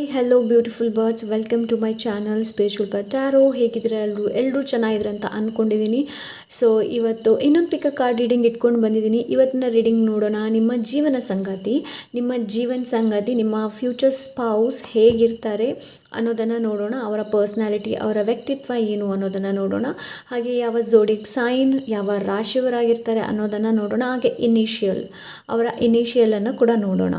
Hi hello beautiful birds welcome to my channel special bar tarot ಹೇಗಿದ್ರೆ ಎಲ್ಲರೂ ಎಲ್ಲರೂ ಚೆನ್ನಾಗಿದ್ರೆ ಅಂತ ಅಂದ್ಕೊಂಡಿದ್ದೀನಿ ಸೊ ಇವತ್ತು ಇನ್ನೊಂದು ಪಿಕ ಕಾರ್ಡ್ ರೀಡಿಂಗ್ ಇಟ್ಕೊಂಡು ಬಂದಿದ್ದೀನಿ ಇವತ್ತಿನ ರೀಡಿಂಗ್ ನೋಡೋಣ. ನಿಮ್ಮ ಜೀವನ ಸಂಗಾತಿ, ನಿಮ್ಮ ಜೀವನ ಸಂಗಾತಿ, ನಿಮ್ಮ ಫ್ಯೂಚರ್ ಸ್ಪೌಸ್ ಹೇಗಿರ್ತಾರೆ ಅನ್ನೋದನ್ನು ನೋಡೋಣ. ಅವರ ಪರ್ಸ್ನಾಲಿಟಿ ಅವರ ವ್ಯಕ್ತಿತ್ವ ಏನು ಅನ್ನೋದನ್ನು ನೋಡೋಣ. ಹಾಗೆ ಯಾವ ಜೋಡಿಗೆ ಸೈನ್ ಯಾವ ರಾಶಿಯವರಾಗಿರ್ತಾರೆ ಅನ್ನೋದನ್ನು ನೋಡೋಣ. ಹಾಗೆ ಇನಿಷಿಯಲ್ ಅವರ ಇನಿಷಿಯಲನ್ನು ಕೂಡ ನೋಡೋಣ.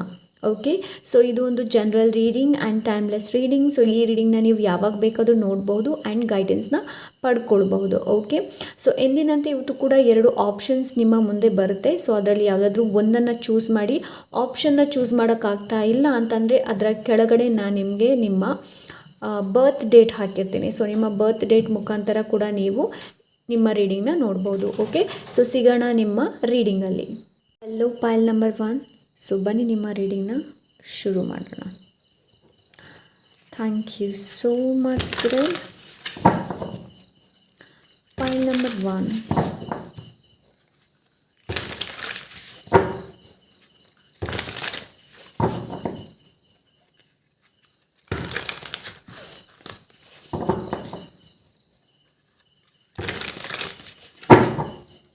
ಓಕೆ ಸೊ ಇದು ಒಂದು general reading and timeless reading so ಈ ರೀಡಿಂಗ್ನ ನೀವು ಯಾವಾಗ ಬೇಕಾದರೂ ನೋಡ್ಬೋದು ಆ್ಯಂಡ್ ಗೈಡೆನ್ಸ್ನ ಪಡ್ಕೊಳ್ಬಹುದು. ಓಕೆ ಸೊ ಎಂದಿನಂತೆ ಇವತ್ತು ಕೂಡ ಎರಡು ಆಪ್ಷನ್ಸ್ ನಿಮ್ಮ ಮುಂದೆ ಬರುತ್ತೆ. ಸೊ ಅದರಲ್ಲಿ ಯಾವುದಾದ್ರೂ ಒಂದನ್ನು ಚೂಸ್ ಮಾಡಿ ಆಪ್ಷನ್ನ ಚೂಸ್ ಮಾಡೋಕ್ಕಾಗ್ತಾ ಇಲ್ಲ ಅಂತಂದರೆ ಅದರ ಕೆಳಗಡೆ ನಾನು ನಿಮಗೆ ನಿಮ್ಮ ಬರ್ತ್ ಡೇಟ್ ಹಾಕಿರ್ತೀನಿ. ಸೊ ನಿಮ್ಮ ಬರ್ತ್ ಡೇಟ್ ಮುಖಾಂತರ ಕೂಡ ನೀವು ನಿಮ್ಮ ರೀಡಿಂಗ್ನ ನೋಡ್ಬೋದು. ಓಕೆ ಸೊ ಸಿಗೋಣ ನಿಮ್ಮ ರೀಡಿಂಗಲ್ಲಿ hello pile number one so ಬನ್ನಿ ನಿಮ್ಮ ರೀಡಿಂಗ್ನ ಶುರು ಮಾಡೋಣ. Thank you so much spirit point number one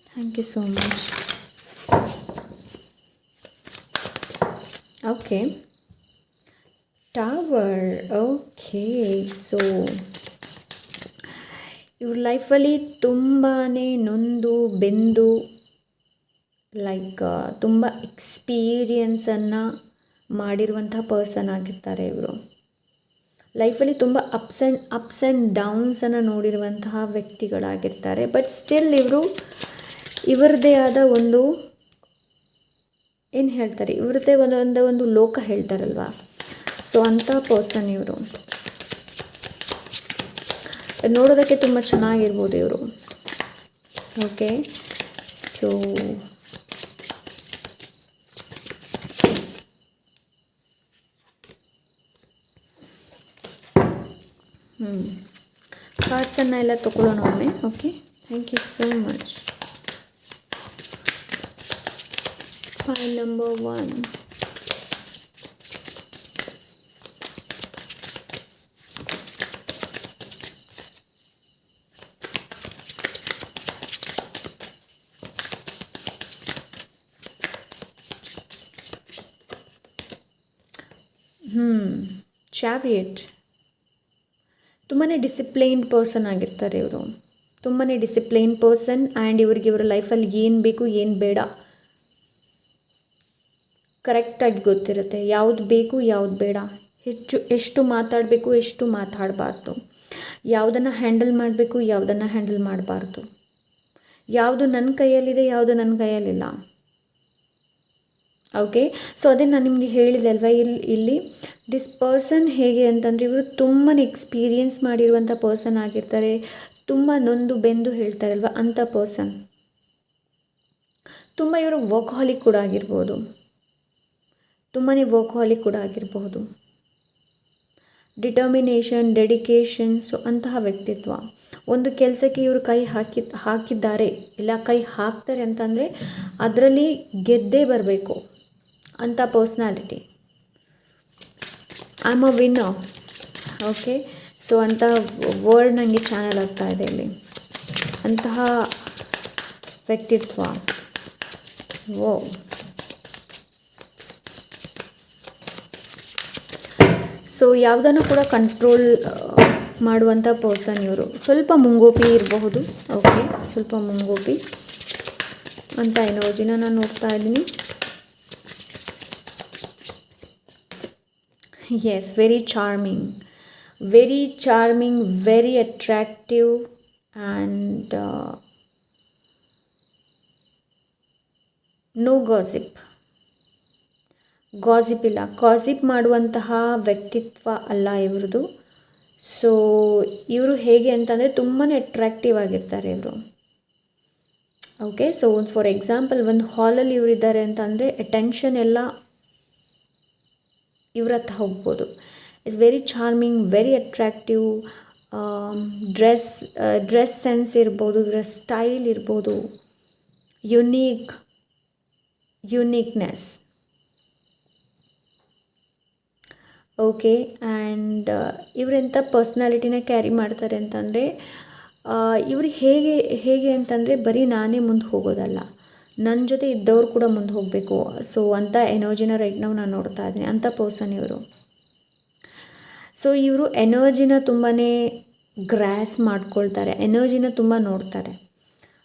thank you so much okay tower okay so ಇವ್ರ ಲೈಫಲ್ಲಿ ತುಂಬಾ ನೊಂದು, ಬೆಂದು ಲೈಕ್ ತುಂಬ ಎಕ್ಸ್ಪೀರಿಯನ್ಸನ್ನು ಮಾಡಿರುವಂಥ ಪರ್ಸನ್ ಆಗಿರ್ತಾರೆ ಇವರು. ಲೈಫಲ್ಲಿ ತುಂಬ ಅಪ್ಸ್ ಆ್ಯಂಡ್ ಅಪ್ಸ್ ಆ್ಯಂಡ್ ಡೌನ್ಸನ್ನು ನೋಡಿರುವಂತಹ ವ್ಯಕ್ತಿಗಳಾಗಿರ್ತಾರೆ. ಬಟ್ ಸ್ಟಿಲ್ ಇವರು ಇವರದೇ ಆದ ಒಂದು ಏನು ಹೇಳ್ತಾರೆ? ಇವ್ರದ್ದೇ ಒಂದೊಂದು ಒಂದು ಲೋಕ ಹೇಳ್ತಾರಲ್ವ? ಸೊ ಅಂಥ ಪರ್ಸನ್ ಇವರು. ನೋಡೋದಕ್ಕೆ ತುಂಬ ಚೆನ್ನಾಗಿರ್ಬೋದು ಇವರು. ಓಕೆ ಸೊ ಹ್ಞೂ ಕಾರ್ಡ್ಸನ್ನು ಎಲ್ಲ ತೊಗೊಳ್ಳೋಣ ಒಮ್ಮೆ okay thank you so much Pile number one. ಹ್ಞೂ ಚಾರಿಯಟ್ ತುಂಬಾ ಡಿಸಿಪ್ಲೈನ್ಡ್ ಪರ್ಸನ್ ಆಗಿರ್ತಾರೆ ಇವರು. ತುಂಬಾ ಡಿಸಿಪ್ಲೈನ್ ಪರ್ಸನ್ ಆ್ಯಂಡ್ ಇವ್ರಿಗೆ ಇವರ ಲೈಫಲ್ಲಿ ಏನು ಬೇಕು, ಏನು ಬೇಡ. ಕರೆಕ್ಟಾಗಿ ಗೊತ್ತಿರುತ್ತೆ. ಯಾವುದು ಬೇಕು, ಯಾವುದು ಬೇಡ. ಹೆಚ್ಚು, ಎಷ್ಟು ಮಾತಾಡಬೇಕು, ಎಷ್ಟು ಮಾತಾಡಬಾರ್ದು. ಯಾವುದನ್ನು ಹ್ಯಾಂಡಲ್ ಮಾಡಬೇಕು, ಯಾವುದನ್ನು ಹ್ಯಾಂಡಲ್ ಮಾಡಬಾರ್ದು. ಯಾವುದು ನನ್ನ ಕೈಯಲ್ಲಿದೆ, ಯಾವುದು ನನ್ನ ಕೈಯಲ್ಲಿಲ್ಲ. ಓಕೆ ಸೊ ಅದೇ ನಾನು ನಿಮಗೆ ಹೇಳಿದೆ ಅಲ್ವಾ ಇಲ್ಲಿ ಇಲ್ಲಿ ದಿಸ್ ಪರ್ಸನ್ ಹೇಗೆ ಅಂತಂದರೆ ಇವರು ತುಂಬಾ ಎಕ್ಸ್ಪೀರಿಯನ್ಸ್ ಮಾಡಿರುವಂಥ ಪರ್ಸನ್ ಆಗಿರ್ತಾರೆ. ತುಂಬ ನೊಂದು ಬೆಂದು ಹೇಳ್ತಾರಲ್ವ ಅಂಥ ಪರ್ಸನ್ ತುಂಬ ಇವರು ವರ್ಕ್ಹಾಲಿಕ್ ಕೂಡ ಆಗಿರ್ಬೋದು. ತುಂಬಾ ವೋಕಾಲಿ ಕೂಡ ಆಗಿರಬಹುದು. ಡಿಟರ್ಮಿನೇಷನ್ ಡೆಡಿಕೇಶನ್ ಸೊ ಅಂತಹ ವ್ಯಕ್ತಿತ್ವ. ಒಂದು ಕೆಲಸಕ್ಕೆ ಇವರು ಕೈ ಹಾಕಿ, ಹಾಕಿದ್ದಾರೆ, ಇಲ್ಲ ಕೈ ಹಾಕ್ತಾರೆ ಅಂತಂದರೆ ಅದರಲ್ಲಿ ಗೆದ್ದೇ ಬರಬೇಕು ಅಂಥ personality I am a winner okay so ಅಂತ ವರ್ಡ್ ನನಗೆ ಚಾನಲ್ ಆಗ್ತಾ ಇದೆ ಇಲ್ಲಿ. ಅಂತಹ ವ್ಯಕ್ತಿತ್ವ. ಓ ಸೊ ಯಾವುದನ್ನು ಕೂಡ ಕಂಟ್ರೋಲ್ ಮಾಡುವಂಥ ಪರ್ಸನ್ ಇವರು. ಸ್ವಲ್ಪ ಮುಂಗೋಪಿ ಇರಬಹುದು. ಓಕೆ ಸ್ವಲ್ಪ ಮುಂಗೋಪಿ. ಅಂತ ಎನರ್ಜಿನ ನಾನು ನೋಡ್ತಾ ಇದ್ದೀನಿ. Yes very charming very charming very attractive and no gossip gossip ಇಲ್ಲ. ಗಾಸಿಪ್ ಮಾಡುವಂತಹ ವ್ಯಕ್ತಿತ್ವ ಅಲ್ಲ ಇವ್ರದ್ದು ಸೊ ಇವರು ಹೇಗೆ ಅಂತಂದರೆ ತುಂಬಾ ಅಟ್ರ್ಯಾಕ್ಟಿವ್ ಆಗಿರ್ತಾರೆ ಇವರು. ಓಕೆ ಸೊ ಫಾರ್ ಎಕ್ಸಾಂಪಲ್ ಒಂದು ಹಾಲಲ್ಲಿ ಇವರಿದ್ದಾರೆ ಅಂತಂದರೆ ಅಟೆನ್ಷನ್ ಎಲ್ಲ ಇವ್ರ ಹತ್ರ ಹೋಗ್ಬೋದು. It's very charming very attractive dress dress sense ಇರ್ಬೋದು ಇವರ ಸ್ಟೈಲ್ ಇರ್ಬೋದು. ಯುನೀಕ್ ಯುನೀಕ್ನೆಸ್ ಓಕೆ ಆ್ಯಂಡ್ ಇವರೆಂಥ ಪರ್ಸ್ನಾಲಿಟಿನ ಕ್ಯಾರಿ ಮಾಡ್ತಾರೆ ಅಂತಂದರೆ ಇವರು ಹೇಗೆ ಹೇಗೆ ಅಂತಂದರೆ ಬರೀ ನಾನೇ ಮುಂದೆ ಹೋಗೋದಲ್ಲ. ನನ್ನ ಜೊತೆ ಇದ್ದವ್ರು ಕೂಡ ಮುಂದೆ ಹೋಗಬೇಕು. ಸೊ ಅಂಥ ಎನರ್ಜಿನ ರೈಟ್ ನಾವು ನಾನು ನೋಡ್ತಾ ಇದ್ದೀನಿ ಅಂಥ ಪರ್ಸನ್ ಇವರು. ಸೊ ಇವರು ಎನರ್ಜಿನ ತುಂಬಾ ಗ್ರ್ಯಾಸ್ ಮಾಡ್ಕೊಳ್ತಾರೆ. ಎನರ್ಜಿನ ತುಂಬ ನೋಡ್ತಾರೆ.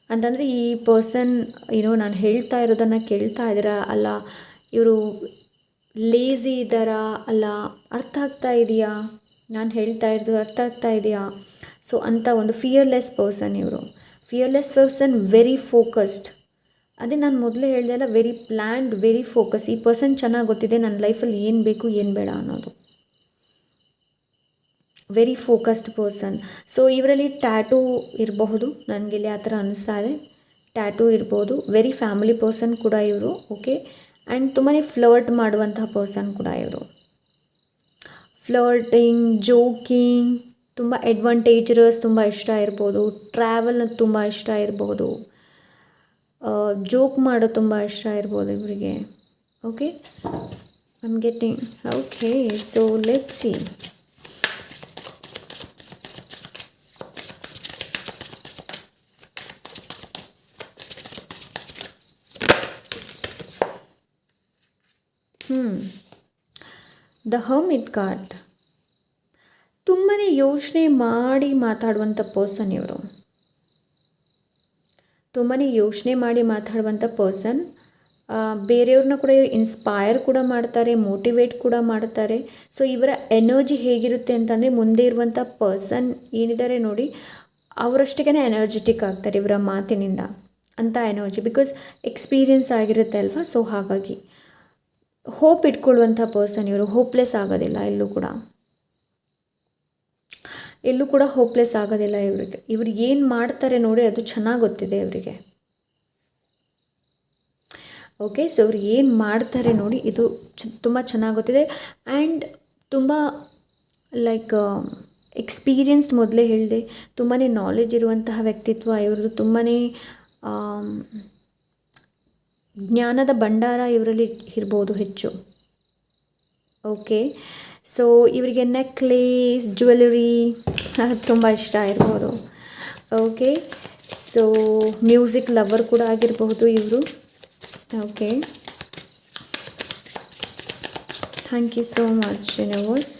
ಅಂತಂದರೆ ಈ ಪರ್ಸನ್ ಏನೋ ನಾನು ಹೇಳ್ತಾ ಇರೋದನ್ನು ಕೇಳ್ತಾ ಇದ್ದೀರಾ? ಅಲ್ಲ, ಇವರು ಲೇಝಿ ಇದ್ದಾರಾ ಅಲ್ಲ, ಅರ್ಥ ಆಗ್ತಾ ಇದೆಯಾ? ನಾನು ಹೇಳ್ತಾ ಇರೋದು ಅರ್ಥ ಆಗ್ತಾ ಇದೆಯಾ? ಸೊ ಅಂಥ ಒಂದು ಫಿಯರ್ಲೆಸ್ ಪರ್ಸನ್ ಇವರು. ಫಿಯರ್ಲೆಸ್ ಪರ್ಸನ್ ವೆರಿ ಫೋಕಸ್ಡ್ ಅದೇ ನಾನು ಮೊದಲೇ ಹೇಳಿದೆ ಅಲ್ಲ ವೆರಿ ಪ್ಲ್ಯಾಂಡ್ ವೆರಿ ಫೋಕಸ್ ಈ ಪರ್ಸನ್ ಚೆನ್ನಾಗಿ ಗೊತ್ತಿದೆ ನನ್ನ ಲೈಫಲ್ಲಿ ಏನು ಬೇಕು, ಏನು ಬೇಡ ಅನ್ನೋದು. ವೆರಿ ಫೋಕಸ್ಡ್ ಪರ್ಸನ್ ಸೊ ಇವರಲ್ಲಿ ಟ್ಯಾಟೂ ಇರಬಹುದು, ನನಗೆ ಇಲ್ಲಿ ಆ ಥರ ಅನಿಸ್ತಾ ಇದೆ. ಟ್ಯಾಟೂ ಇರ್ಬೋದು. ವೆರಿ ಫ್ಯಾಮಿಲಿ ಪರ್ಸನ್ ಕೂಡ ಇವರು ಓಕೆ ಆ್ಯಂಡ್ ತುಂಬಾ ಫ್ಲರ್ಟ್ ಮಾಡುವಂತಹ ಪರ್ಸನ್ ಕೂಡ ಇವರು. ಫ್ಲರ್ಟಿಂಗ್ ಜೋಕಿಂಗ್ ತುಂಬ ಅಡ್ವಾಂಟೇಜರಸ್ ತುಂಬ ಇಷ್ಟ ಇರ್ಬೋದು. ಟ್ರಾವೆಲ್ ತುಂಬ ಇಷ್ಟ ಇರ್ಬೋದು. ಜೋಕ್ ಮಾಡೋದು ತುಂಬ ಇಷ್ಟ ಇರ್ಬೋದು ಇವರಿಗೆ. Okay I'm getting okay so let see hmm the hermit card ತುಂಬಾ ಯೋಚನೆ ಮಾಡಿ ಮಾತಾಡುವಂಥ ಪರ್ಸನ್ ಇವರು. ತುಂಬಾ ಯೋಚನೆ ಮಾಡಿ ಮಾತಾಡುವಂಥ ಪರ್ಸನ್ ಬೇರೆಯವ್ರನ್ನ ಕೂಡ ಇನ್ಸ್ಪೈರ್ ಕೂಡ ಮಾಡ್ತಾರೆ ಮೋಟಿವೇಟ್ ಕೂಡ ಮಾಡ್ತಾರೆ. ಸೊ ಇವರ ಎನರ್ಜಿ ಹೇಗಿರುತ್ತೆ ಅಂತಂದರೆ ಮುಂದೆ ಇರುವಂಥ ಪರ್ಸನ್ ಏನಿದ್ದಾರೆ ನೋಡಿ ಅವರಷ್ಟಕ್ಕೆ ಎನರ್ಜೆಟಿಕ್ ಆಗ್ತಾರೆ ಇವರ ಮಾತಿನಿಂದ. ಅಂತ ಎನರ್ಜಿ ಬಿಕಾಸ್ ಎಕ್ಸ್ಪೀರಿಯನ್ಸ್ ಆಗಿರುತ್ತೆ ಅಲ್ವಾ? ಸೊ ಹಾಗಾಗಿ. ಹೋಪ್ ಇಟ್ಕೊಳ್ಳುವಂಥ ಪರ್ಸನ್ ಇವರು. ಹೋಪ್ಲೆಸ್ ಆಗೋದಿಲ್ಲ, ಎಲ್ಲೂ ಕೂಡ. ಎಲ್ಲೂ ಕೂಡ ಹೋಪ್ಲೆಸ್ ಆಗೋದಿಲ್ಲ ಇವರಿಗೆ. ಇವರು ಏನು ಮಾಡ್ತಾರೆ ನೋಡಿ ಅದು ಚೆನ್ನಾಗಿ ಗೊತ್ತಿದೆ ಇವರಿಗೆ. ಓಕೆ ಸೊ ಇವ್ರು ಏನು ಮಾಡ್ತಾರೆ ನೋಡಿ ಇದು ಚ, ತುಂಬ ಚೆನ್ನಾಗಿ ಗೊತ್ತಿದೆ. ಆ್ಯಂಡ್ ತುಂಬ ಲೈಕ್ ಎಕ್ಸ್ಪೀರಿಯನ್ಸ್ಡ್ ಮೊದಲೇ ಹೇಳಿದೆ ತುಂಬಾ ನಾಲೆಜ್ ಇರುವಂತಹ ವ್ಯಕ್ತಿತ್ವ ಇವ್ರದ್ದು ತುಂಬಾ ಜ್ಞಾನದ ಭಂಡಾರ ಇವರಲ್ಲಿ ಇರ್ಬೋದು ಹೆಚ್ಚು. ಓಕೆ. ಸೊ ಇವರಿಗೆ ನೆಕ್ಲೇಸ್ ಜ್ಯುವೆಲರಿ ತುಂಬ ಇಷ್ಟ ಇರ್ಬೋದು. ಓಕೆ. ಸೊ ಮ್ಯೂಸಿಕ್ ಲವರ್ ಕೂಡ ಆಗಿರಬಹುದು ಇವರು. Okay. Thank you so much universe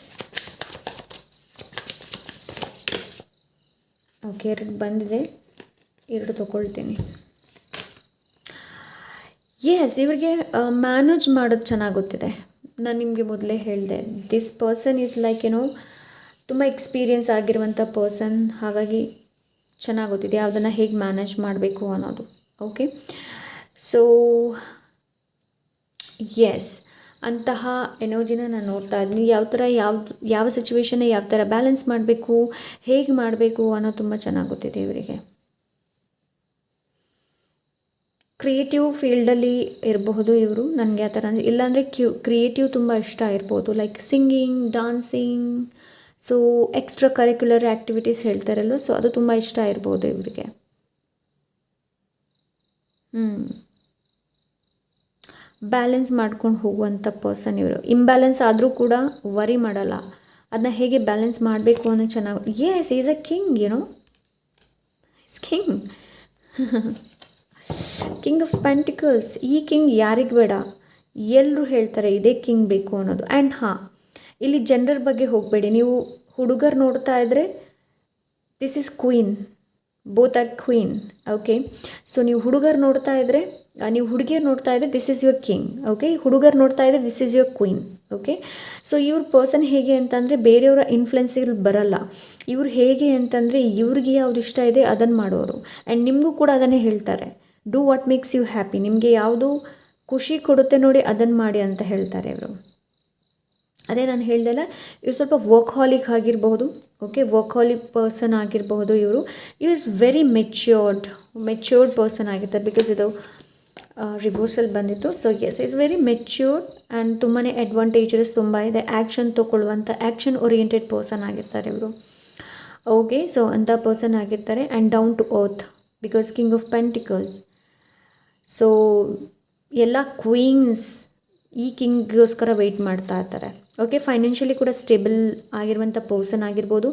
okay, ಎರಡು ಬಂದಿದೆ. ಎರಡು ತೊಗೊಳ್ತೀನಿ. ಎಸ್ ಇವರಿಗೆ ಮ್ಯಾನೇಜ್ ಮಾಡೋದು ಚೆನ್ನಾಗಿ ಗೊತ್ತಿದೆ ನಾನು ನಿಮಗೆ ಮೊದಲೇ ಹೇಳಿದೆ ದಿಸ್ ಪರ್ಸನ್ ಈಸ್ ಲೈಕ್ ಏನೋ ತುಂಬ ಎಕ್ಸ್ಪೀರಿಯೆನ್ಸ್ ಆಗಿರುವಂಥ ಪರ್ಸನ್ ಹಾಗಾಗಿ ಚೆನ್ನಾಗಿ ಗೊತ್ತಿದೆ ಯಾವುದನ್ನು ಹೇಗೆ ಮ್ಯಾನೇಜ್ ಮಾಡಬೇಕು ಅನ್ನೋದು ಓಕೆ ಸೊ ಎಸ್ ಅಂತಹ ಎನರ್ಜಿನ ನಾನು ನೋಡ್ತಾ ಇದ್ದೀನಿ. ಯಾವ ಥರ ಯಾವ ಯಾವ ಸಿಚುವೇಶನ್ನ ಯಾವ ಥರ ಬ್ಯಾಲೆನ್ಸ್ ಮಾಡಬೇಕು, ಹೇಗೆ ಮಾಡಬೇಕು ಅನ್ನೋದು ತುಂಬ ಚೆನ್ನಾಗಿ ಗೊತ್ತಿದೆ ಇವರಿಗೆ. ಕ್ರಿಯೇಟಿವ್ ಫೀಲ್ಡಲ್ಲಿ ಇರಬಹುದು ಇವರು ನನಗೆ ಆ ಥರ ಅಂದರೆ, ಇಲ್ಲಾಂದರೆ ಕ್ಯೂ ಕ್ರಿಯೇಟಿವ್ ತುಂಬ ಇಷ್ಟ ಇರ್ಬೋದು. Like singing dancing so extracurricular activities ಹೇಳ್ತಾರಲ್ವ so ಅದು ತುಂಬ ಇಷ್ಟ ಇರ್ಬೋದು ಇವರಿಗೆ. ಹ್ಞೂ ಬ್ಯಾಲೆನ್ಸ್ ಮಾಡ್ಕೊಂಡು ಹೋಗುವಂಥ ಪರ್ಸನ್ ಇವರು. ಇಂಬ್ಯಾಲೆನ್ಸ್ ಆದರೂ ಕೂಡ ವರಿ ಮಾಡಲ್ಲ. ಅದನ್ನ ಹೇಗೆ ಬ್ಯಾಲೆನ್ಸ್ ಮಾಡಬೇಕು ಅನ್ನೋ ಚೆನ್ನಾಗಿ ಎಸ್ ಈಸ್ ಅ ಕಿಂಗ್ ಏನೋ is king king of pentacles ಈ ಕಿಂಗ್ ಯಾರಿಗೆ ಬೇಡ? ಎಲ್ಲರೂ ಹೇಳ್ತಾರೆ, ಇದೇ ಕಿಂಗ್ ಬೇಕು ಅನ್ನೋದು. ಆ್ಯಂಡ್ ಹಾಂ, ಇಲ್ಲಿ ಜನರ ಬಗ್ಗೆ ಹೋಗಬೇಡಿ. ನೀವು ಹುಡುಗರು ನೋಡ್ತಾ ಇದ್ದರೆ this is queen both are queen okay so ನೀವು ಹುಡುಗರು ನೋಡ್ತಾ ಇದ್ದರೆ ನೀವು ಹುಡುಗಿಯರು ನೋಡ್ತಾ ಇದ್ದರೆ this is your king okay ಹುಡುಗರು ನೋಡ್ತಾ ಇದ್ದರೆ this is your queen okay so ಇವ್ರ ಪರ್ಸನ್ ಹೇಗೆ ಅಂತಂದರೆ, ಬೇರೆಯವರ ಇನ್ಫ್ಲುಯೆನ್ಸಿಗೆ ಬರಲ್ಲ. ಇವ್ರು ಹೇಗೆ ಅಂತಂದರೆ, ಇವ್ರಿಗೆ ಯಾವ್ದು ಇಷ್ಟ ಇದೆ ಅದನ್ನು ಮಾಡೋರು. ಆ್ಯಂಡ್ ನಿಮಗೂ ಕೂಡ ಅದನ್ನೇ ಹೇಳ್ತಾರೆ. Do what makes you happy ನಿಮಗೆ ಯಾವುದು ಖುಷಿ ಕೊಡುತ್ತೆ ನೋಡಿ ಅದನ್ನು ಮಾಡಿ ಅಂತ ಹೇಳ್ತಾರೆ ಇವರು. ಅದೇ ನಾನು ಹೇಳ್ದಲ್ಲ, ಇವ್ರು ಸ್ವಲ್ಪ ವರ್ಕ್ ಹಾಲಿಕ್ ಆಗಿರಬಹುದು ಓಕೆ ವರ್ಕ್ ಹಾಲಿಕ್ ಪರ್ಸನ್ ಆಗಿರಬಹುದು ಇವರು. ಇವ್ is very matured matured person ಆಗಿರ್ತಾರೆ ಬಿಕಾಸ್ ಇದು ರಿವರ್ಸಲ್ ಬಂದಿತ್ತು. So yes is very matured and ತುಂಬಾ ಅಡ್ವಾಂಟೇಜಸ್ ತುಂಬ ಇದೆ. ಆ್ಯಕ್ಷನ್ ತೊಗೊಳ್ಳುವಂಥ ಆ್ಯಕ್ಷನ್ ಓರಿಯೆಂಟೆಡ್ ಪರ್ಸನ್ ಆಗಿರ್ತಾರೆ ಇವರು. ಓಕೆ ಸೊ ಅಂಥ ಪರ್ಸನ್ ಆಗಿರ್ತಾರೆ. And down to earth because king of pentacles so ಎಲ್ಲ ಕ್ವೀನ್ಸ್ ಈ ಕಿಂಗ್ಗೋಸ್ಕರ ವೆಯ್ಟ್ ಮಾಡ್ತಾ ಇರ್ತಾರೆ. ಓಕೆ ಫೈನಾನ್ಷಿಯಲಿ ಕೂಡ ಸ್ಟೇಬಲ್ ಆಗಿರುವಂಥ ಪರ್ಸನ್ ಆಗಿರ್ಬೋದು.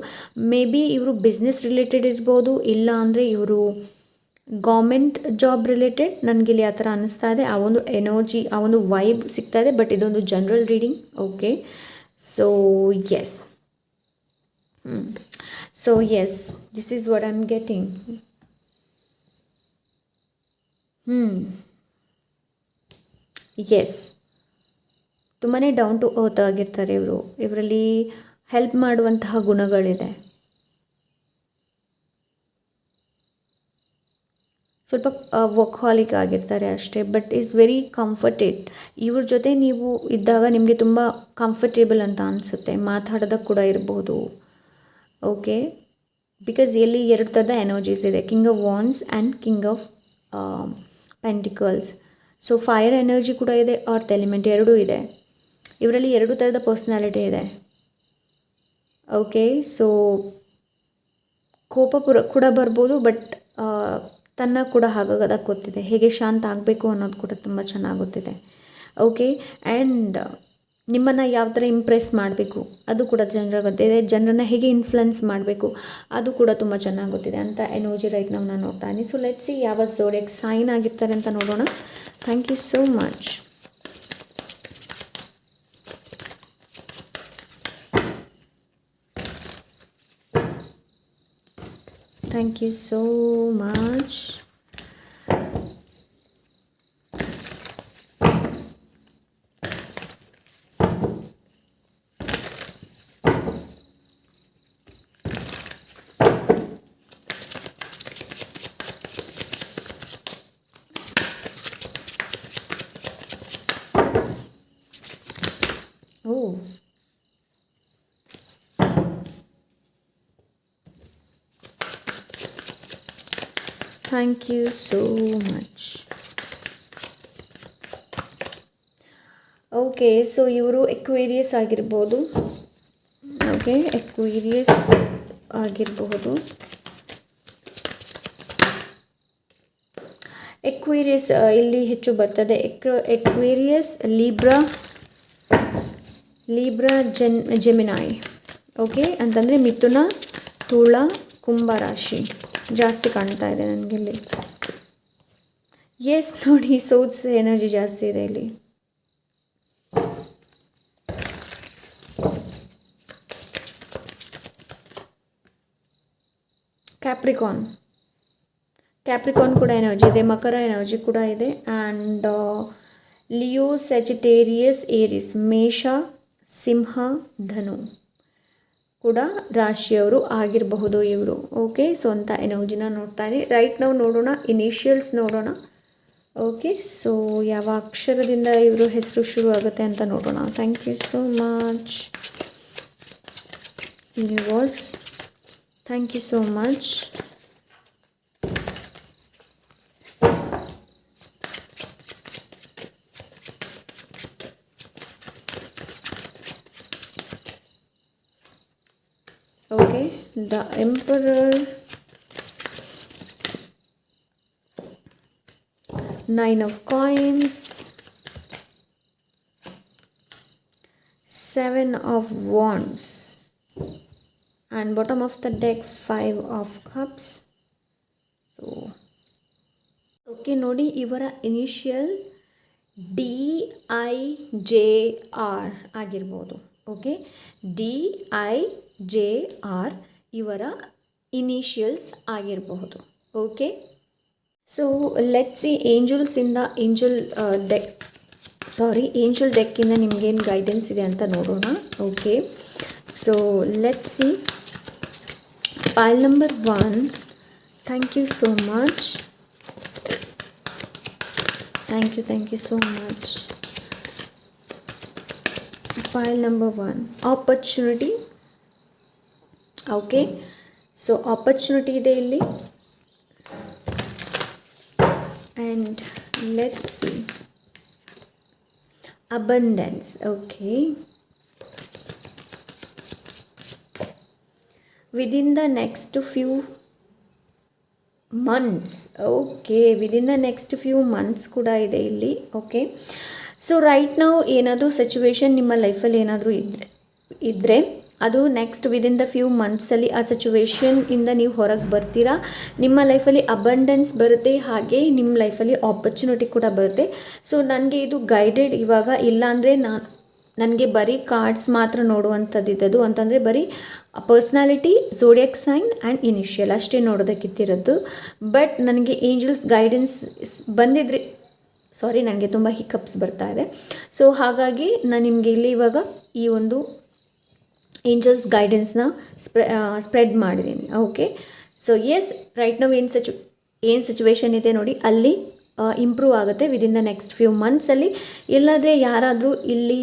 ಮೇ ಬಿ ಇವರು ಬಿಸ್ನೆಸ್ ರಿಲೇಟೆಡ್ ಇರ್ಬೋದು, ಇಲ್ಲ ಅಂದರೆ ಇವರು ಗೌರ್ಮೆಂಟ್ ಜಾಬ್ ರಿಲೇಟೆಡ್ ನನಗೆ ಇಲ್ಲಿ ಆ ಥರ ಅನ್ನಿಸ್ತಾ ಇದೆ. ಆ ಒಂದು ಎನರ್ಜಿ ಆ ಒಂದು ವೈಬ್ ಸಿಗ್ತಾ ಇದೆ ಬಟ್ ಇದೊಂದು general reading okay so yes so yes this is what I am getting yes ತುಂಬಾ ಡೌನ್ ಟು ಅರ್ತ್ ಆಗಿರ್ತಾರೆ ಇವರು. ಇವರಲ್ಲಿ ಹೆಲ್ಪ್ ಮಾಡುವಂತಹ ಗುಣಗಳಿದೆ. ಸ್ವಲ್ಪ ವರ್ಕ್ಹಾಲಿಕ್ ಆಗಿರ್ತಾರೆ ಅಷ್ಟೇ ಬಟ್ ಈಸ್ ವೆರಿ ಕಂಫರ್ಟೆಡ್ ಇವ್ರ ಜೊತೆ ನೀವು ಇದ್ದಾಗ ನಿಮಗೆ ತುಂಬ ಕಂಫರ್ಟೇಬಲ್ ಅಂತ ಅನಿಸುತ್ತೆ. ಮಾತಾಡೋದಕ್ಕೆ ಕೂಡ ಇರಬಹುದು ಓಕೆ ಬಿಕಾಸ್ ಎಲ್ಲಿ ಎರಡು ಥರದ ಎನರ್ಜೀಸ್ ಇದೆ. King of wands and king of pentacles. So fire energy ಕೂಡ ಇದೆ ಅರ್ತ್ ಎಲಿಮೆಂಟ್ ಎರಡೂ ಇದೆ. ಇವರಲ್ಲಿ ಎರಡು ಥರದ ಪರ್ಸ್ನಾಲಿಟಿ ಇದೆ. ಓಕೆ ಸೊ ಕೋಪ ಪುರ ಕೂಡ ಬರ್ಬೋದು ಬಟ್ ತನ್ನ ಕೂಡ ಹಾಗಾಗದ ಗೊತ್ತಿದೆ. ಹೇಗೆ ಶಾಂತ ಆಗಬೇಕು ಅನ್ನೋದು ಕೂಡ ತುಂಬ ಚೆನ್ನಾಗಿ ಗೊತ್ತಿದೆ. ಓಕೆ ಆ್ಯಂಡ್ ನಿಮ್ಮನ್ನು ಯಾವ ಥರ ಇಂಪ್ರೆಸ್ ಮಾಡಬೇಕು, ಅದು ಕೂಡ ಜನರಿಗೆ ಗೊತ್ತಿದೆ. ಜನರನ್ನು ಹೇಗೆ ಇನ್ಫ್ಲುಯೆನ್ಸ್ ಮಾಡಬೇಕು, ಅದು ಕೂಡ ತುಂಬ ಚೆನ್ನಾಗಿ ಗೊತ್ತಿದೆ ಅಂತ ಎನರ್ಜಿ ರೈಟ್ ನಾವು ನಾನು ನೋಡ್ತಾ ಸೊ ಲೆಟ್ಸಿ ಯಾವ ಜೋಡಿಯಾಗಿ ಸೈನ್ ಆಗಿರ್ತಾರೆ ಅಂತ ನೋಡೋಣ. Thank you so much thank you so much. Oh. Thank you so much okay so ಇವರು ಎಕ್ವೇರಿಯಸ್ ಆಗಿರ್ಬೋದು. ಓಕೆ ಎಕ್ವೇರಿಯಸ್ ಆಗಿರಬಹುದು ಎಕ್ವೇರಿಯಸ್ ಇಲ್ಲಿ ಹೆಚ್ಚು ಬರ್ತದೆ. ಎಕ್ ಎಕ್ವೇರಿಯಸ್ ಲೀಬ್ರಾ ಲೀಬ್ರಾ ಜೆನ್ ಜೆಮಿನಾಯ್ ಓಕೆ ಅಂತಂದರೆ ಮಿಥುನ, ತುಳ, ಕುಂಭ ರಾಶಿ. ಜಾಸ್ತಿ ಕಾಣ್ತಾ ಇದೆ ನನಗೆ ಇಲ್ಲಿ. ಎಸ್ ನೋಡಿ ಸೌತ್ಸ್ ಎನರ್ಜಿ ಜಾಸ್ತಿ ಇದೆ ಇಲ್ಲಿ. ಕ್ಯಾಪ್ರಿಕಾನ್ ಕ್ಯಾಪ್ರಿಕಾನ್ ಕೂಡ ಎನರ್ಜಿ ಇದೆ, ಮಕರ ಎನರ್ಜಿ ಕೂಡ ಇದೆ ಆ್ಯಂಡ್ ಲಿಯೋ ಸೆಜಿಟೇರಿಯಸ್ ಏರಿಸ್ ಮೇಷ ಸಿಂಹ ಧನು ಕೂಡ ರಾಶಿಯವರು ಆಗಿರಬಹುದು ಇವರು. ಓಕೆ ಸ್ವಂತ ಎನರ್ಜಿನ ನೋಡ್ತಾರೆ. ರೈಟ್ ನಾವು ನೋಡೋಣ ಇನಿಷಿಯಲ್ಸ್ ನೋಡೋಣ. ಓಕೆ ಸೊ ಯಾವ ಅಕ್ಷರದಿಂದ ಇವರು ಹೆಸರು ಶುರು ಆಗುತ್ತೆ ಅಂತ ನೋಡೋಣ. Thank you so much universe thank you so much okay the emperor nine of coins seven of wands and bottom of the deck five of cups so okay nodi ivara initial D I J R ಆಗಿರ್ಬೋದು okay D I J R ಇವರ initials ಆಗಿರಬಹುದು. Okay so let's see ಏಂಜಲ್ಸಿಂದ angel deck sorry angel ಡೆಕ್ಕಿಂದ ನಿಮಗೇನು guidance ಇದೆ ಅಂತ ನೋಡೋಣ. Okay so let's see pile number one thank you so much thank you thank you so much pile number one opportunity okay so opportunity ಇದೆ ಇಲ್ಲಿ. And let's abundance okay within the next few months okay within the next few months ಕೂಡ ಇದೆ ಇಲ್ಲಿ. Okay so right ನಾವು ಏನಾದರೂ situation ನಿಮ್ಮ ಲೈಫಲ್ಲಿ ಏನಾದರೂ ಇದ್ದರೆ ಇದ್ದರೆ ಅದು ನೆಕ್ಸ್ಟ್ ವಿದಿನ್ ದ ಫ್ಯೂ ಮಂತ್ಸಲ್ಲಿ ಆ ಸಿಚುವೇಶನ್ನಿಂದ ನೀವು ಹೊರಗೆ ಬರ್ತೀರಾ. ನಿಮ್ಮ ಲೈಫಲ್ಲಿ ಅಬಂಡೆನ್ಸ್ ಬರುತ್ತೆ, ಹಾಗೆ ನಿಮ್ಮ ಲೈಫಲ್ಲಿ ಆಪರ್ಚುನಿಟಿ ಕೂಡ ಬರುತ್ತೆ. ಸೊ ನನಗೆ ಇದು ಗೈಡೆಡ್ ಇವಾಗ ಇಲ್ಲಾಂದರೆ ನಾನು, ನನಗೆ ಬರೀ ಕಾರ್ಡ್ಸ್ ಮಾತ್ರ ನೋಡುವಂಥದ್ದು ಇದ್ದದ್ದು ಅಂತಂದರೆ ಬರೀ personality zodiac sign and initial ಅಷ್ಟೇ ನೋಡೋದಕ್ಕಿತ್ತಿರೋದು. ಬಟ್ ನನಗೆ ಏಂಜಲ್ಸ್ ಗೈಡೆನ್ಸ್ ಬಂದಿದ್ರಿ ಸಾರಿ ನನಗೆ ತುಂಬ ಹಿಕಪ್ಸ್ ಬರ್ತಾ ಇದೆ. ಸೊ ಹಾಗಾಗಿ ನಾನು ನಿಮಗೆ ಇಲ್ಲಿ ಇವಾಗ ಈ ಒಂದು ಏಂಜಲ್ಸ್ ಗೈಡೆನ್ಸ್ನ ಸ್ಪ್ರೆ ಸ್ಪ್ರೆಡ್ ಮಾಡಿದ್ದೀನಿ ಓಕೆ ಸೊ ಎಸ್ ರೈಟ್ ನಾವು ಏನು ಸಿಚು ಏನು ಸಿಚುವೇಶನ್ ಇದೆ ನೋಡಿ, ಅಲ್ಲಿ ಇಂಪ್ರೂವ್ ಆಗುತ್ತೆ ವಿದಿನ್ ದ ನೆಕ್ಸ್ಟ್ ಫ್ಯೂ ಮಂತ್ಸಲ್ಲಿ ಇಲ್ಲಾದರೆ ಯಾರಾದರೂ ಇಲ್ಲಿ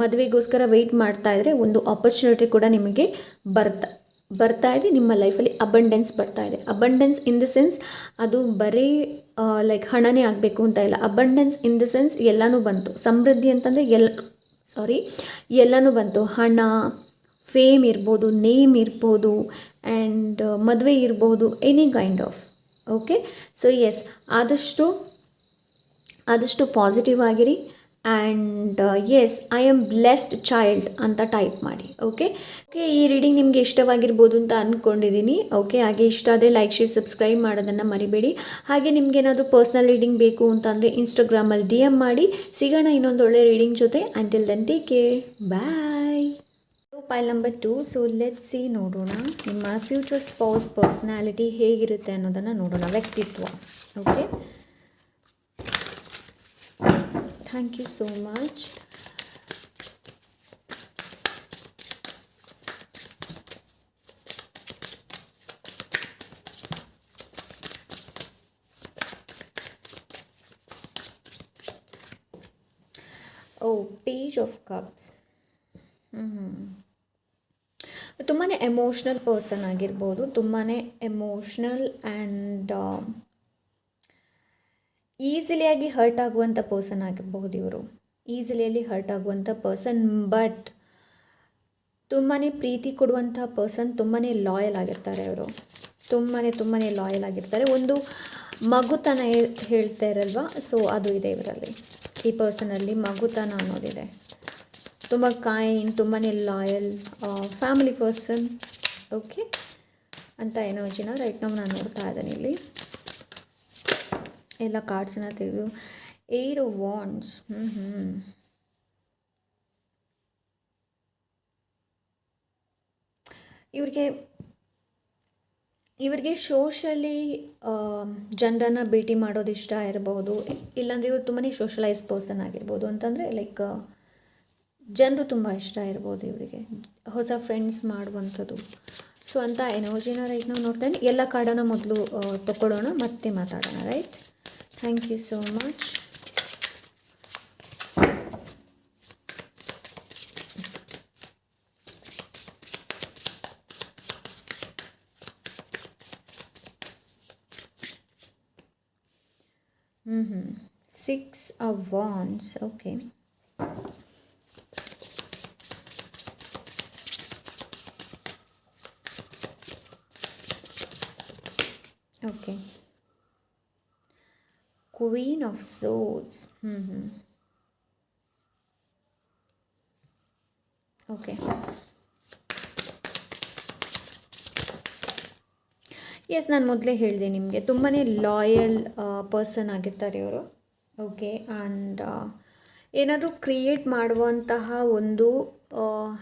ಮದುವೆಗೋಸ್ಕರ ವೆಯ್ಟ್ ಮಾಡ್ತಾ ಇದ್ದರೆ ಒಂದು ಆಪರ್ಚುನಿಟಿ ಕೂಡ ನಿಮಗೆ ಬರ್ತಾ ಬರ್ತಾ ಇದೆ. ನಿಮ್ಮ ಲೈಫಲ್ಲಿ ಅಬಂಡೆನ್ಸ್ ಬರ್ತಾ ಇದೆ. ಅಬಂಡೆನ್ಸ್ ಇನ್ ದ ಸೆನ್ಸ್ ಅದು ಬರೀ ಲೈಕ್ ಹಣನೇ ಆಗಬೇಕು ಅಂತ ಇಲ್ಲ. ಅಬಂಡೆನ್ಸ್ ಇನ್ ದ ಸೆನ್ಸ್ ಎಲ್ಲನೂ ಬಂತು. ಸಮೃದ್ಧಿ ಅಂತಂದರೆ ಎಲ್ಲ ಸಾರಿ ಎಲ್ಲನೂ ಬಂತು. ಹಣ ಫೇಮ್ ಇರ್ಬೋದು ನೇಮ್ ಇರ್ಬೋದು ಆ್ಯಂಡ್ ಮದುವೆ ಇರ್ಬೋದು any kind of okay so yes ಆದಷ್ಟು ಆದಷ್ಟು ಪಾಸಿಟಿವ್ ಆಗಿರಿ and yes I am blessed child ಅಂತ ಟೈಪ್ ಮಾಡಿ ಓಕೆ ಓಕೆ ಈ ರೀಡಿಂಗ್ ನಿಮಗೆ ಇಷ್ಟವಾಗಿರ್ಬೋದು ಅಂತ ಅಂದ್ಕೊಂಡಿದ್ದೀನಿ ಓಕೆ ಹಾಗೆ ಇಷ್ಟ ಆದರೆ ಲೈಕ್ ಶೇರ್ ಸಬ್ಸ್ಕ್ರೈಬ್ ಮಾಡೋದನ್ನು ಮರಿಬೇಡಿ. ಹಾಗೆ ನಿಮ್ಗೆ ಏನಾದರೂ ಪರ್ಸ್ನಲ್ ರೀಡಿಂಗ್ ಬೇಕು ಅಂತಂದರೆ ಇನ್ಸ್ಟಾಗ್ರಾಮಲ್ಲಿ ಡಿ ಎಂ ಮಾಡಿ, ಸಿಗೋಣ ಇನ್ನೊಂದು ಒಳ್ಳೆ ರೀಡಿಂಗ್ ಜೊತೆ. Until then take care bye pile number two so let see ನೋಡೋಣ. ನಿಮ್ಮ ಫ್ಯೂಚರ್ ಸ್ಪೌಸ್ ಪರ್ಸ್ನಾಲಿಟಿ ಹೇಗಿರುತ್ತೆ ಅನ್ನೋದನ್ನು ನೋಡೋಣ, ವ್ಯಕ್ತಿತ್ವ. Okay thank you so much oh page of cups ತುಂಬಾ ಎಮೋಷ್ನಲ್ ಪರ್ಸನ್ ಆಗಿರ್ಬೋದು ತುಂಬಾ ಎಮೋಷ್ನಲ್ ಆ್ಯಂಡ್ ಈಸಿಲಿಯಾಗಿ ಹರ್ಟ್ ಆಗುವಂಥ ಪರ್ಸನ್ ಆಗಿರಬಹುದು ಇವರು. ಈಸಿಲಿಯಲ್ಲಿ ಹರ್ಟ್ ಆಗುವಂಥ ಪರ್ಸನ್ ಬಟ್ ತುಂಬಾ ಪ್ರೀತಿ ಕೊಡುವಂಥ ಪರ್ಸನ್ ತುಂಬಾ ಲಾಯಲ್ ಆಗಿರ್ತಾರೆ ಅವರು ತುಂಬಾ ತುಂಬಾ ಲಾಯಲ್ ಆಗಿರ್ತಾರೆ. ಒಂದು ಮಗುತನ ಹೇಳ್ತಾ ಇರಲ್ವಾ? ಸೊ ಅದು ಇದೆ ಇವರಲ್ಲಿ. ಈ ಪರ್ಸನಲ್ಲಿ ಮಗುತನ ಅನ್ನೋದಿದೆ. ತುಂಬ ಕೈಂಡ್ ತುಂಬಾ ಲಾಯಲ್ ಫ್ಯಾಮಿಲಿ ಪರ್ಸನ್ ಓಕೆ ಅಂತ ಏನೋ ಜನ ರೈಟ್ ನಾವು ನಾನು ನೋಡ್ತಾ ಇದ್ದೀನಿ ಇಲ್ಲಿ. ಎಲ್ಲ ಕಾರ್ಡ್ಸನ್ನ ತೆಗೆದು ಏರ್ ವಾಂಡ್ಸ್ ಹ್ಞೂ ಹ್ಞೂ ಇವ್ರಿಗೆ, ಇವರಿಗೆ ಸೋಷಲಿ ಜನರನ್ನು ಭೇಟಿ ಮಾಡೋದು ಇಷ್ಟ ಇರ್ಬೋದು. ಇಲ್ಲಾಂದರೆ ಇವರು ತುಂಬಾ ಸೋಷಲೈಸ್ ಪರ್ಸನ್ ಆಗಿರ್ಬೋದು. ಅಂತಂದರೆ ಲೈಕ್ ಜನರು ತುಂಬ ಇಷ್ಟ ಇರ್ಬೋದು ಇವರಿಗೆ. ಹೊಸ ಫ್ರೆಂಡ್ಸ್ ಮಾಡುವಂಥದ್ದು. ಸೊ ಅಂತ ಎನರ್ಜಿನ ರೈಟ್ ನಾವು ನೋಡ್ತೇನೆ ಎಲ್ಲ ಕಾರ್ಡನ್ನು ಮೊದಲು ತಗೊಳ್ಳೋಣ ಮತ್ತೆ ಮಾತಾಡೋಣ right thank you so much hmm hmm six uh wands okay okay queen of swords. Mm-hmm. okay. Yes ನಾನು ಮೊದಲೇ ಹೇಳಿದೆ ನಿಮಗೆ. ತುಂಬಾ ಲಾಯಲ್ ಪರ್ಸನ್ ಆಗಿರ್ತಾರೆ ಇವರು. ಓಕೆ ಆ್ಯಂಡ್ ಏನಾದರೂ ಕ್ರಿಯೇಟ್ ಮಾಡುವಂತಹ ಒಂದು